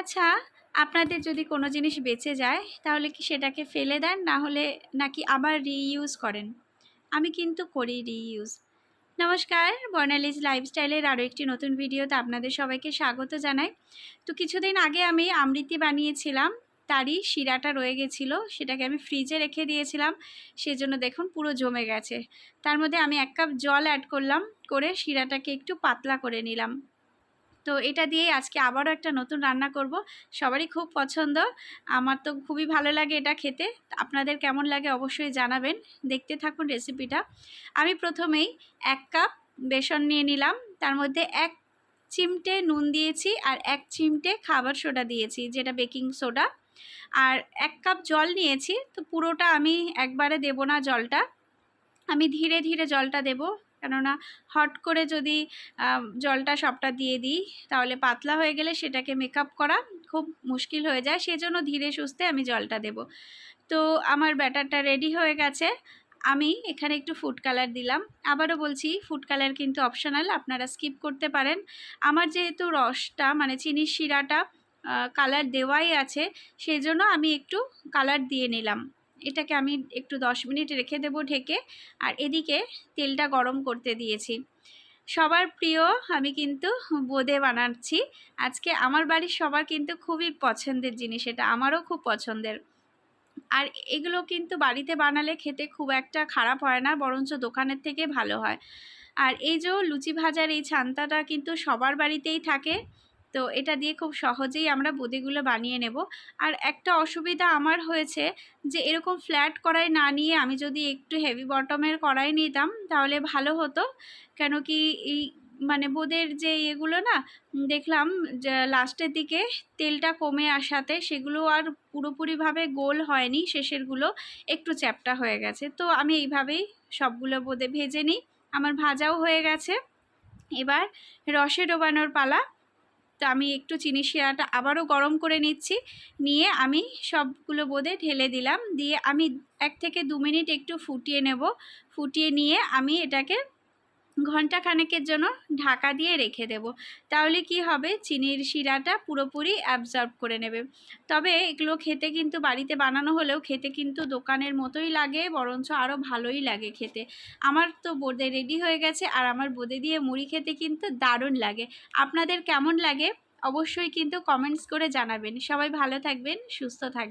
আচ্ছা আপনাদের যদি কোনো জিনিস বেঁচে যায়, তাহলে কি সেটাকে ফেলে দেন? না হলে নাকি আবার রিইউজ করেন? আমি কিন্তু করি রিইউজ নমস্কার, বর্ণালিজ লাইফস্টাইলের আরও একটি নতুন ভিডিওতে আপনাদের সবাইকে স্বাগত জানাই। তো কিছুদিন আগে আমি আমৃতি বানিয়েছিলাম, তারই শিরাটা রয়ে গেছিল, সেটাকে আমি ফ্রিজে রেখে দিয়েছিলাম, সেজন্য দেখুন পুরো জমে গেছে। তার মধ্যে আমি এক কাপ জল অ্যাড করলাম, করে শিরাটাকে একটু পাতলা করে নিলাম। তো এটা দিয়ে আজকে আবারও একটা নতুন রান্না করব। সবারই খুব পছন্দ। আমার তো খুবই ভালো লাগে এটা খেতে। আপনাদের কেমন লাগে অবশ্যই জানাবেন। দেখতে থাকুন রেসিপিটা আমি প্রথমেই এক কাপ বেসন নিয়ে নিলাম। তার মধ্যে এক চিমটে নুন দিয়েছি আর এক চিমটে খাবার সোডা দিয়েছি, যেটা বেকিং সোডা। আর এক কাপ জল নিয়েছি। তো পুরোটা আমি একবারে দেব না জলটা। আমি ধীরে ধীরে জলটা দেব। কেননা হট করে যদি জলটা সবটা দিয়ে দিই, তাহলে পাতলা হয়ে গেলে সেটাকে মেকআপ করা খুব মুশকিল হয়ে যায়। সেজন্য ধীরে সুস্থে আমি জলটা দেব। তো আমার ব্যাটারটা রেডি হয়ে গেছে। আমি এখানে একটু ফুড কালার দিলাম। আবারও বলছি ফুড কালার কিন্তু অপশনাল আপনারা স্কিপ করতে পারেন। আমার যেহেতু রসটা মানে চিনির শিরাটা কালার দেওয়াই আছে সেই জন্য আমি একটু কালার দিয়ে নিলাম। এটাকে আমি একটু দশ মিনিট রেখে দেব ঢেকে। আর এদিকে তেলটা গরম করতে দিয়েছি। সবার প্রিয়, আমি কিন্তু বোঁদে বানাচ্ছি। আজকে আমার বাড়ির সবার কিন্তু খুবই পছন্দের জিনিস এটা, আমারও খুব পছন্দের। আর এগুলো কিন্তু বাড়িতে বানালে খেতে খুব একটা খারাপ হয় না, বরঞ্চ দোকানের থেকে ভালো হয়। আর এই যে লুচি ভাজার এই ছান্তাটা কিন্তু সবার বাড়িতেই থাকে। তো এটা দিয়ে খুব সহজেই আমরা বোঁদেগুলো বানিয়ে নেব। আর একটা অসুবিধা আমার হয়েছে যে এরকম ফ্ল্যাট কড়াই না নিয়ে আমি যদি একটু হেভি বটমের কড়াই নিতাম তাহলে ভালো হতো। কেন কি এই মানে বোদের যে এগুলো না, দেখলাম লাস্টের দিকে তেলটা কমে আসাতে সেগুলো আর পুরোপুরিভাবে গোল হয়নি, শেষেরগুলো একটু চ্যাপটা হয়ে গেছে। তো আমি এইভাবেই সবগুলো বোদে ভেজে নিই। আমার ভাজাও হয়ে গেছে। এবার রসে ডোবানোর পালা। তো আমি একটু চিনি শিরাটা আবারও গরম করে নিচ্ছি। নিয়ে আমি সবগুলো বোধে ঢেলে দিলাম। দিয়ে আমি এক থেকে দু মিনিট একটু ফুটিয়ে নেব। ফুটিয়ে নিয়ে আমি এটাকে ঘণ্টা খানেকের জন্য ঢাকা দিয়ে রেখে দেব। তাহলে কি হবে? চিনির শিরাটা পুরোপুরি অ্যাবজর্ব করে নেবে। তবে এগুলো খেতে কিন্তু বাড়িতে বানানো হলেও খেতে কিন্তু দোকানের মতোই লাগে, বরঞ্চ আরও ভালোই লাগে খেতে। আমার তো বোঁদে রেডি হয়ে গেছে আর আমার বোঁদে দিয়ে মুড়ি খেতে কিন্তু দারুণ লাগে। আপনাদের কেমন লাগে? অবশ্যই কিন্তু কমেন্টস করে জানাবেন। সবাই ভালো থাকবেন, সুস্থ থাকবেন।